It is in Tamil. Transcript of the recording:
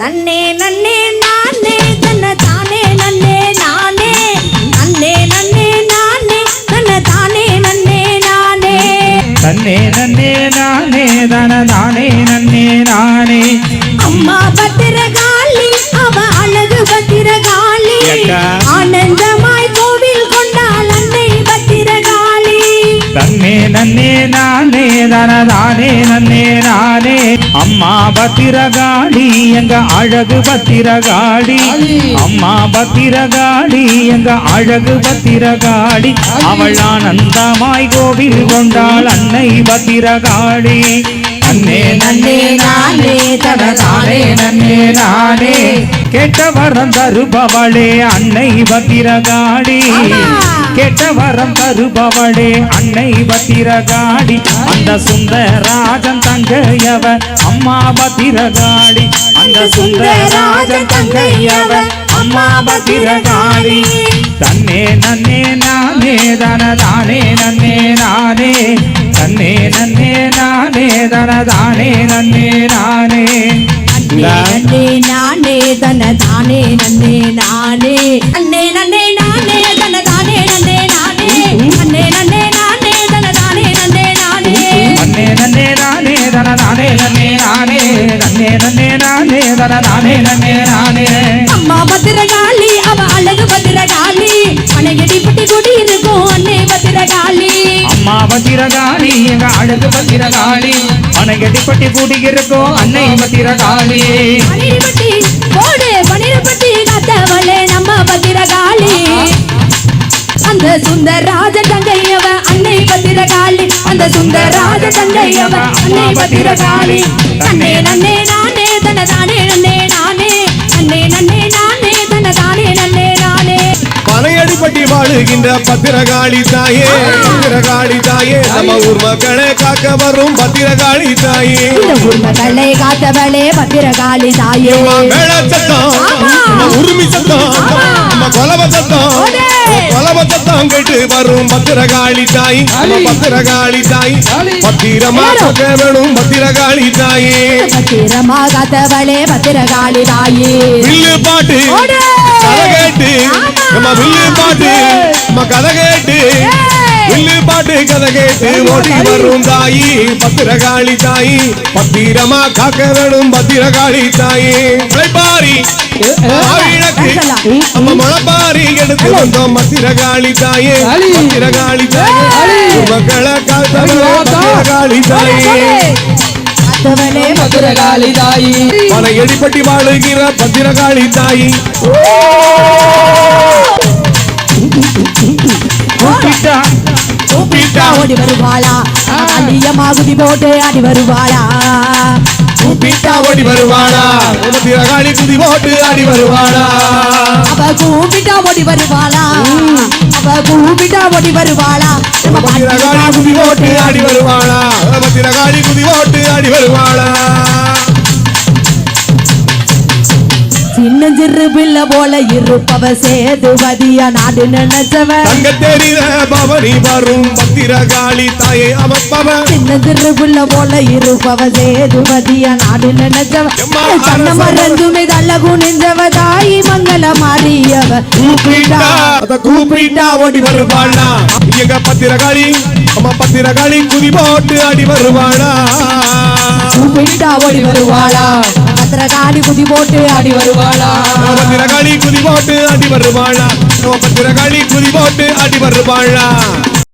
நன்னே நன்னே நானே தன்ன தானே நன்னே நானே. நன்னே நன்னே நானே தன்ன தானே நன்னே நானே. தன்னே நன்னே நானே தன தானே நன்னே நானே. தன்னே நன்னே நானே தனதானே நன்னே நானே. அம்மா பத்திரகாளி எங்க அழகு பத்திரகாளி. அம்மா பத்திரகாளி எங்க அழகு பத்திரகாளி. அவள் ஆனந்தமாய் கோவில் கொண்டாள் அன்னை பத்திரகாளி. நன்னே நன்னே நானே தனதானே நன்னே நானே. கேட்ட வரம் தருபவளே அன்னை பத்திரகாளி. கேட்ட வரம் தருபவளே. அன்னை பத்திரகாளி அந்த சுந்தராஜன் தங்கையவ அம்மா பத்திரகாளி அந்த சுந்தராஜன் தங்கையவ அம்மா பத்திரகாளி. தன்னே நன்னே நானே தன தானே நன்னே நானே. தன்னே நன்னே நானே தன தானே நன்னே நானே. நன்னே நானே தன தானே நன்னே நானே. அன்னே நன்னே நானே நானே தன நானே நன்னே நானே நன்னே நன்னே நானே தன நானே நன்னே நானே அம்மா பத்திரகாளி அவ அழகு பத்திரகாளி அணையடி பட்டி கொடி இருக்கும் அன்னை பத்திரகாளி. அம்மா பத்திரகாளி எங்க அழகு பத்திரகாளி அணைகடிப்பட்டி கூடியிருக்கோம் அன்னை பத்திரகாளி. பனிரப்பட்டி போடு பனிரப்பட்டி காத்தவளே நம்ம பத்திரகாளி. அந்த சுந்தரராஜ அந்த சுந்தரராஜ தங்கையவ அன்னை பத்திரகாளி. நன்னே நன்னே நானே தன தானே நன்னே நானே. நன்னே நன்னே நானே தன தானே நன்னே நானே. பனையடிப்பட்டி வாழுகின்ற பத்திரகாளி தாயே. பத்திரகாளி தாயே நம்ம ஊர் மக்களை காக்க வரும் பத்திரகாளி தாயே. இந்த உண்மைகளை காத்தவளே பத்திரகாளி தாயே. மேள சத்தம் உரிமை சத்தம் நம்ம கொலவ சத்தம். ஓடே. கொலவ சத்தம் கேட்டு வரும் பத்திரகாளி தாய். பத்திரகாளி தாய். பத்திரமா வேணும் பத்திரகாளி தாயே. பத்திரமா காத்தவளே பத்திரகாளி தாயே. வில்லு பாட்டு. கேட்டு. நம்ம வில்லு பாட்டு. நம்ம கதை கேட்டு. வில்லு பாட்டு கதை கேட்டு ஓடி வரும் தாயி. பத்திரகாளி தாயி. பத்திரமா காக்க வேணும் பத்திரகாளி தாயி. நம்ம முளைப்பாரி எடுத்து வந்தோம் மத்திரகாளி தாயே மத்திரகாளி தாயே மக்களை காத்தவளே தாயே காத்தவளே தாயி பல எடிப்பட்டி வாழுகிற பத்திரகாளி தாயி கூப்பிட்டா கூப்பிட்டா ஓடி வருவாளா? அள்ளியம்மா போட்டு அடி வருவாளா? கூப்பிட்டா ஓடி வருவாளா? பத்திரகாளி குதி போட்டு ஆடி வருவாளா? அவ கூப்பிட்டா ஓடி வருவாளா? அவ கூப்பிட்டா ஓடி வருவாளா? நம்ம பத்திரகாளி குதி போட்டு ஆடி வருவாளா? பத்திரகாளி குதி போட்டு ஆடி வருவாளா? சிறு பிள்ளை போல இருப்பவ சேதுவதியா நாடு நினைச்சவ தங்க தெரித பவனி வரும் பத்திரகாளி தாயை அமைப்பவ சின்ன சிறு பிள்ளை போல இருப்பவ சேதுவதியா நாடு நினைச்சவ கண்ண மறந்துமே தள்ள குனிஞ்சவ தாய் மங்கள மாறியவ கூப்பிட்டா அத கூப்பிட்டா ஓடி வருவாளா? எங்க பத்திரகாளி அம்மா பத்திரகாளி குதி போட்டு ஆடி வருவாளா? கூப்பிட்டா ஓடி வருவாளா? பத்திரகாளி குதி போட்டு அடி வருவாளா? பத்திரகாளி குதி போட்டு அடி வருவாளா? பத்திரகாளி குதி போட்டு அடி வருவாளா?